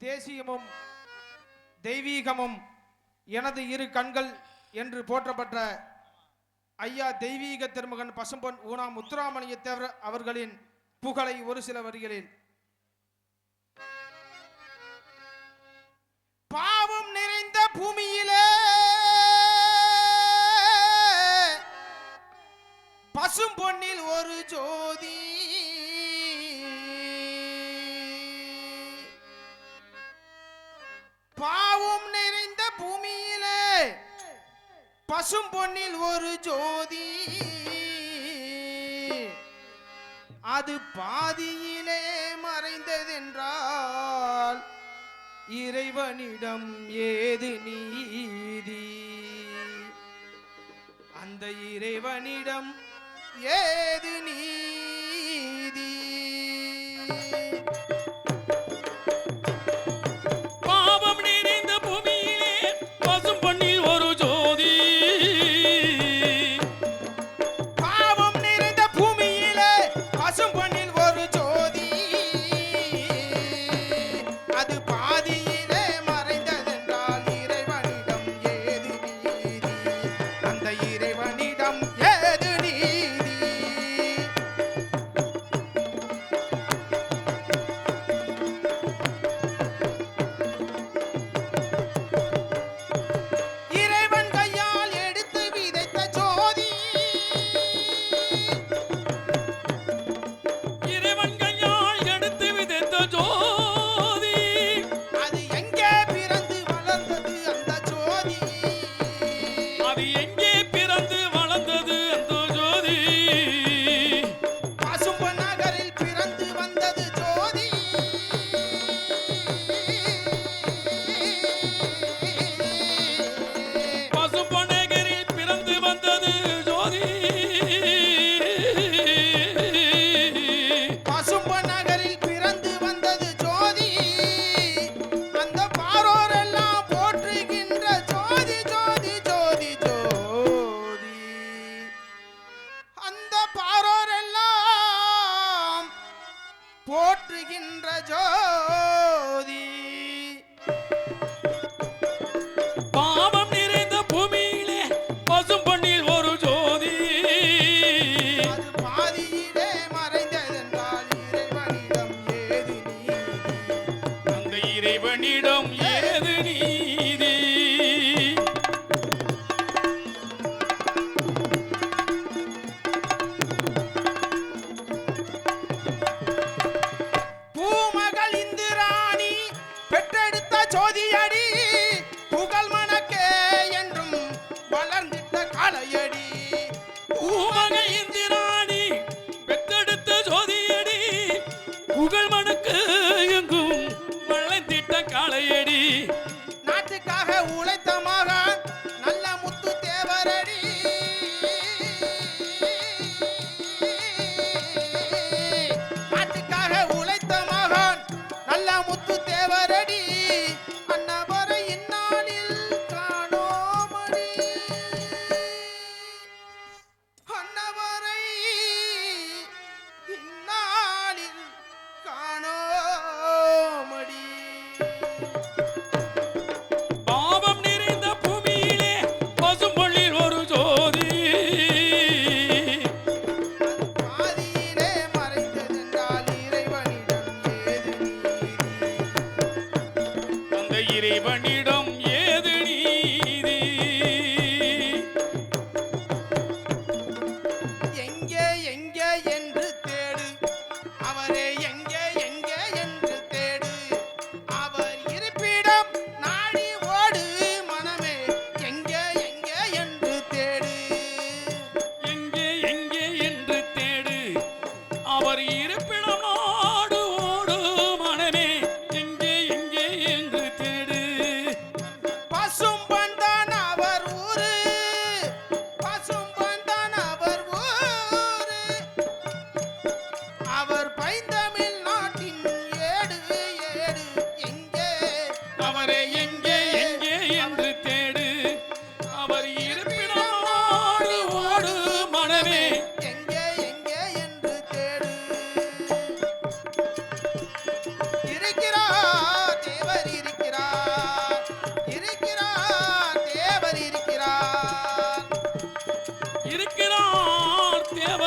தேசியமும் தெய்வீகமும் எனது இரு கண்கள் என்று போற்றப்பட்ட ஐயா தெய்வீக திருமகன் பசும்பொன் ஊனா முத்துராமலிங்க தேவர் அவர்களின் புகழை ஒரு சில வரிகளில். பாவம் நிறைந்த பூமியிலே பசும் பொன்னில் ஒரு ஜோதி பசும் பொன்னில் ஒரு ஜோதி. அது பாதியிலே மறைந்ததென்றால் இறைவனிடம் ஏது நீதி? அந்த இறைவனிடம் ஏது நீ போற்றுகின்ற ஜோதி.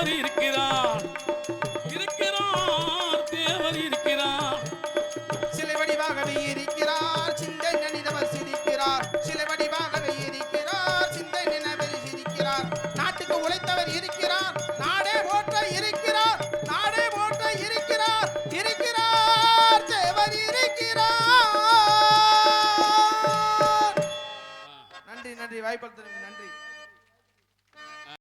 தேவர் இருக்கிறார். இருக்கிறார் தேவர் இருக்கிறார். சிலை வடிவாகவே இருக்கிறார் சிந்தை நினைதவர் சிரிக்கிறார். சிலை வடிவாகவே இருக்கிறார் சிந்தை நினைவர் சிரிக்கிறார். நாட்டுக்கு உழைத்தவர் இருக்கிறார் நாடே போற்ற இருக்கிறார் நாடே போற்ற இருக்கிறார். இருக்கிறார் தேவர் இருக்கிறார். நன்றி நன்றி வாய்ப்பு